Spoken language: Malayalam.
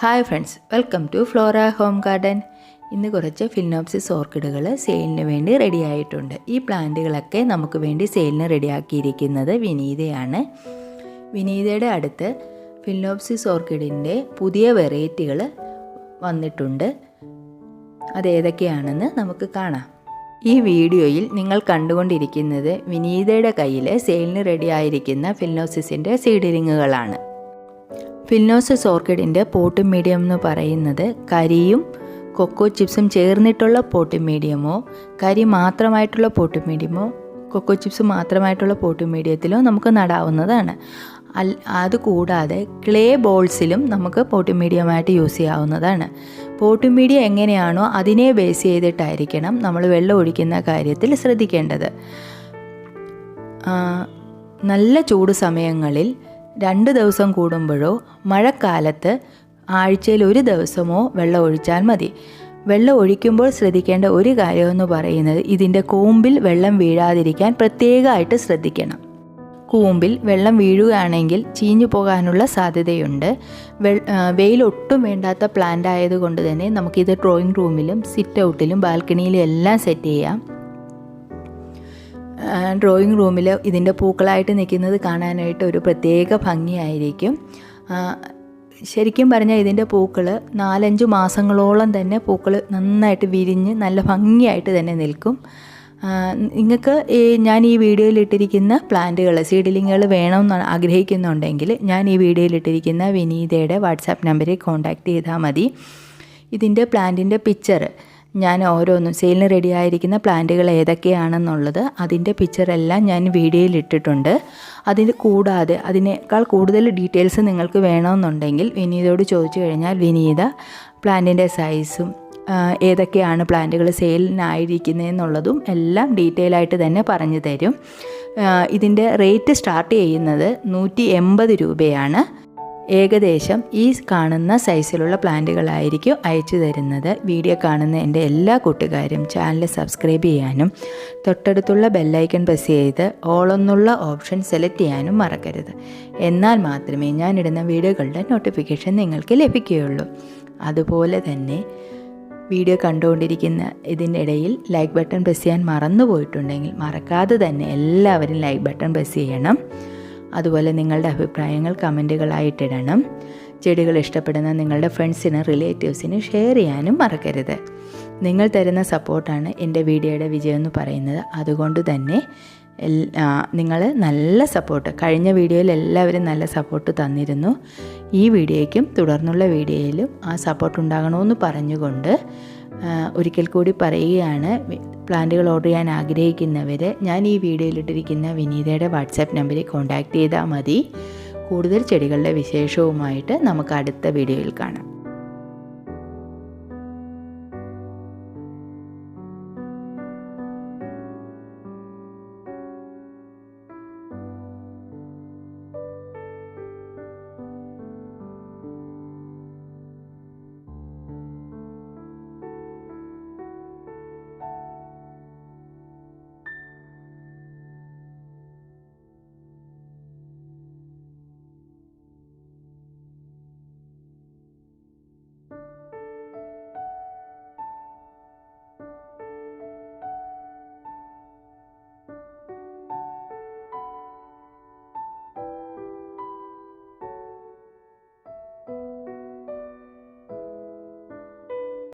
Hi friends welcome to flora home garden ഇന്ന് കുറച്ച് ഫിലിനോപ്സിസ് ഓർക്കിഡുകൾ സെയിലിന് വേണ്ടി റെഡി ആയിട്ടുണ്ട്. ഈ പ്ലാന്റുകളൊക്കെ നമുക്ക് വേണ്ടി സെയിലിന് റെഡിയാക്കിയിരിക്കുന്നത് വിനീതയാണ്. വിനീതയുടെ അടുത്ത് ഫിലിനോപ്സിസ് ഓർക്കിഡിന്റെ പുതിയ വെറൈറ്റികൾ വന്നിട്ടുണ്ട്. അതേതൊക്കെയാണെന്ന് നമുക്ക് കാണാം. ഈ വീഡിയോയിൽ നിങ്ങൾ കണ്ടുകൊണ്ടിരിക്കുന്നത് വിനീതയുടെ കയ്യിൽ സെയിലിന് റെഡിയായിരിക്കുന്ന ഫിലിനോസിസിന്റെ സീഡിലിങ്ങുകളാണ് ഫിലിനോസിസ് ഓർക്കിഡിന്റെ പോട്ട് മീഡിയം എന്ന് പറയുന്നത് കരിയും കൊക്കോ ചിപ്സും ചേർന്നിട്ടുള്ള പോട്ട് മീഡിയമോ കരി മാത്രമായിട്ടുള്ള പോട്ട് മീഡിയമോ കൊക്കോ ചിപ്സ് മാത്രമായിട്ടുള്ള പോട്ട് മീഡിയത്തിലോ നമുക്ക് നടാവുന്നതാണ്. അൽ അതുകൂടാതെ ക്ലേ ബോൾസിലും നമുക്ക് പോട്ട് മീഡിയമായിട്ട് യൂസ് ചെയ്യാവുന്നതാണ്. പോട്ട് മീഡിയ എങ്ങനെയാണോ അതിനെ ബേസ് ചെയ്തിട്ടായിരിക്കണം നമ്മൾ വെള്ളം ഒഴിക്കുന്ന കാര്യത്തിൽ ശ്രദ്ധിക്കേണ്ടത്. നല്ല ചൂട് സമയങ്ങളിൽ രണ്ട് ദിവസം കൂടുമ്പോഴോ മഴക്കാലത്ത് ആഴ്ചയിൽ ഒരു ദിവസമോ വെള്ളം ഒഴിച്ചാൽ മതി. വെള്ളം ഒഴിക്കുമ്പോൾ ശ്രദ്ധിക്കേണ്ട ഒരു കാര്യമെന്ന് പറയുന്നത് ഇതിന്റെ കൂമ്പിൽ വെള്ളം വീഴാതിരിക്കാൻ പ്രത്യേകമായിട്ട് ശ്രദ്ധിക്കണം. കൂമ്പിൽ വെള്ളം വീഴുകയാണെങ്കിൽ ചീഞ്ഞു പോകാനുള്ള സാധ്യതയുണ്ട്. വെയിലൊട്ടും വേണ്ടാത്ത പ്ലാന്റ് ആയതുകൊണ്ട് തന്നെ നമുക്കിത് ഡ്രോയിങ് റൂമിലും സിറ്റ് ഔട്ടിലും ബാൽക്കണിയിലും എല്ലാം സെറ്റ് ചെയ്യാം. ഡ്രോയിങ് റൂമിൽ ഇതിന്റെ പൂക്കളായിട്ട് നിൽക്കുന്നത് കാണാനായിട്ട് ഒരു പ്രത്യേക ഭംഗിയായിരിക്കും. ശരിക്കും പറഞ്ഞാൽ ഇതിന്റെ പൂക്കൾ നാലഞ്ച് മാസങ്ങളോളം തന്നെ പൂക്കൾ നന്നായിട്ട് വിരിഞ്ഞ് നല്ല ഭംഗിയായിട്ട് തന്നെ നിൽക്കും. നിങ്ങൾക്ക് ഈ ഞാൻ ഈ വീഡിയോയിൽ ഇട്ടിരിക്കുന്ന പ്ലാന്റുകൾ സീഡിലിങ്ങുകൾ വേണമെന്ന് ആഗ്രഹിക്കുന്നുണ്ടെങ്കിൽ ഞാൻ ഈ വീഡിയോയിൽ ഇട്ടിരിക്കുന്ന വിനീതയുടെ വാട്സാപ്പ് നമ്പറിൽ കോൺടാക്റ്റ് ചെയ്താൽ മതി. ഇതിന്റെ പ്ലാന്റിന്റെ പിക്ചർ ഞാൻ ഓരോന്നും സെയിലിന് റെഡി ആയിരിക്കുന്ന പ്ലാന്റുകൾ ഏതൊക്കെയാണെന്നുള്ളത് അതിന്റെ പിക്ചറെല്ലാം ഞാൻ വീഡിയോയിൽ ഇട്ടിട്ടുണ്ട്. അതിന് കൂടാതെ അതിനേക്കാൾ കൂടുതൽ ഡീറ്റെയിൽസ് നിങ്ങൾക്ക് വേണമെന്നുണ്ടെങ്കിൽ വിനീതയോട് ചോദിച്ചു കഴിഞ്ഞാൽ വിനീത പ്ലാന്റിന്റെ സൈസും ഏതൊക്കെയാണ് പ്ലാന്റുകൾ സെയിലിനായിരിക്കുന്നതെന്നുള്ളതും എല്ലാം ഡീറ്റെയിൽ ആയിട്ട് തന്നെ പറഞ്ഞു തരും. ഇതിന്റെ റേറ്റ് സ്റ്റാർട്ട് ചെയ്യുന്നത് നൂറ്റി എൺപത് രൂപയാണ്. ഏകദേശം ഈ കാണുന്ന സൈസിലുള്ള പ്ലാന്റുകളായിരിക്കും അയച്ചു തരുന്നത്. വീഡിയോ കാണുന്ന എന്റെ എല്ലാ കൂട്ടുകാരും ചാനൽ സബ്സ്ക്രൈബ് ചെയ്യാനും തൊട്ടടുത്തുള്ള ബെല്ലൈക്കൺ പ്രസ് ചെയ്ത് ഓളൊന്നുള്ള ഓപ്ഷൻ സെലക്ട് ചെയ്യാനും മറക്കരുത്. എന്നാൽ മാത്രമേ ഞാനിടുന്ന വീഡിയോകളുടെ നോട്ടിഫിക്കേഷൻ നിങ്ങൾക്ക് ലഭിക്കുകയുള്ളൂ. അതുപോലെ തന്നെ വീഡിയോ കണ്ടുകൊണ്ടിരിക്കുന്ന ഇതിനിടയിൽ ലൈക്ക് ബട്ടൺ പ്രസ് ചെയ്യാൻ മറന്നു പോയിട്ടുണ്ടെങ്കിൽ മറക്കാതെ തന്നെ എല്ലാവരും ലൈക്ക് ബട്ടൺ പ്രസ് ചെയ്യണം. അതുപോലെ നിങ്ങളുടെ അഭിപ്രായങ്ങൾ കമന്റുകളായിട്ടിടണം. ചെടികൾ ഇഷ്ടപ്പെടുന്ന നിങ്ങളുടെ ഫ്രണ്ട്സിന് റിലേറ്റീവ്സിന് ഷെയർ ചെയ്യാനും മറക്കരുത്. നിങ്ങൾ തരുന്ന സപ്പോർട്ടാണ് എന്റെ വീഡിയോയുടെ വിജയം എന്ന് പറയുന്നത്. അതുകൊണ്ട് തന്നെ നിങ്ങൾ നല്ല സപ്പോർട്ട് കഴിഞ്ഞ വീഡിയോയിൽ എല്ലാവരും നല്ല സപ്പോർട്ട് തന്നിരുന്നു. ഈ വീഡിയോയ്ക്കും തുടർന്നുള്ള വീഡിയോയിലും ആ സപ്പോർട്ട് ഉണ്ടാകണമെന്ന് പറഞ്ഞുകൊണ്ട് ഒരിക്കൽ കൂടി പറയുകയാണ്. പ്ലാന്റുകൾ ഓർഡർ ചെയ്യാൻ ആഗ്രഹിക്കുന്നവർ ഞാൻ ഈ വീഡിയോയിലിട്ടിരിക്കുന്ന വിനീതയുടെ വാട്സാപ്പ് നമ്പറിൽ കോൺടാക്റ്റ് ചെയ്താൽ മതി. കൂടുതൽ ചെടികളുടെ വിശേഷവുമായിട്ട് നമുക്ക് അടുത്ത വീഡിയോയിൽ കാണാം.